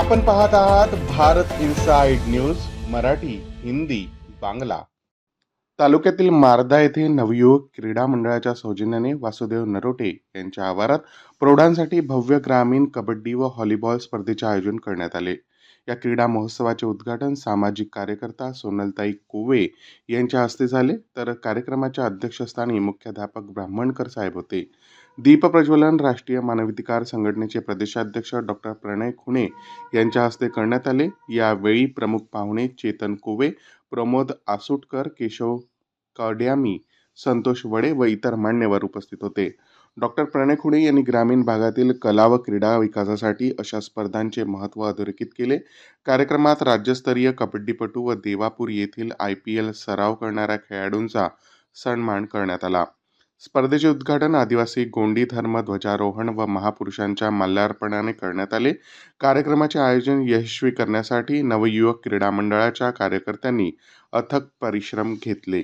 आपण पाहत आहात भारत इन्साइड न्यूज मराठी हिंदी बांगला. तालुक्यातील मारदा येथे नवयुवक क्रीडा मंडळाच्या सौजन्याने वासुदेव नरोटे यांच्या आवारात प्रौढांसाठी भव्य ग्रामीण कबड्डी व व्हॉलीबॉल स्पर्धेचे आयोजन करण्यात आले. या क्रीडा महोत्सवाचे उद्घाटन सामाजिक कार्यकर्ता सोनलताई कोवे यांच्या हस्ते झाले. तर कार्यक्रमाच्या अध्यक्षस्थानी मुख्याध्यापक ब्राह्मणकर साहेब होते. दीप प्रज्वलन राष्ट्रीय मानवाधिकार संघटनेचे प्रदेशाध्यक्ष डॉक्टर प्रणय खुणे यांच्या हस्ते करण्यात आले. यावेळी प्रमुख पाहुणे चेतन कोवे प्रमोद आसुटकर केशव कड्यामी संतोष वडे व इतर मान्यवर उपस्थित होते. डॉक्टर प्रणय खुणे यांनी ग्रामीण भागातील कला व क्रीडा विकासासाठी अशा स्पर्धांचे महत्त्व अधोरेखित केले. कार्यक्रमात राज्यस्तरीय कबड्डीपटू व देवापूर येथील आय पी एल सराव करणाऱ्या खेळाडूंचा सन्मान करण्यात आला. स्पर्धेचे उद्घाटन आदिवासी गोंडी धर्म ध्वजारोहण व महापुरुषांच्या माल्यार्पणाने करण्यात आले. कार्यक्रमाचे आयोजन यशस्वी करण्यासाठी नवयुवक क्रीडा मंडळाच्या कार्यकर्त्यांनी अथक परिश्रम घेतले.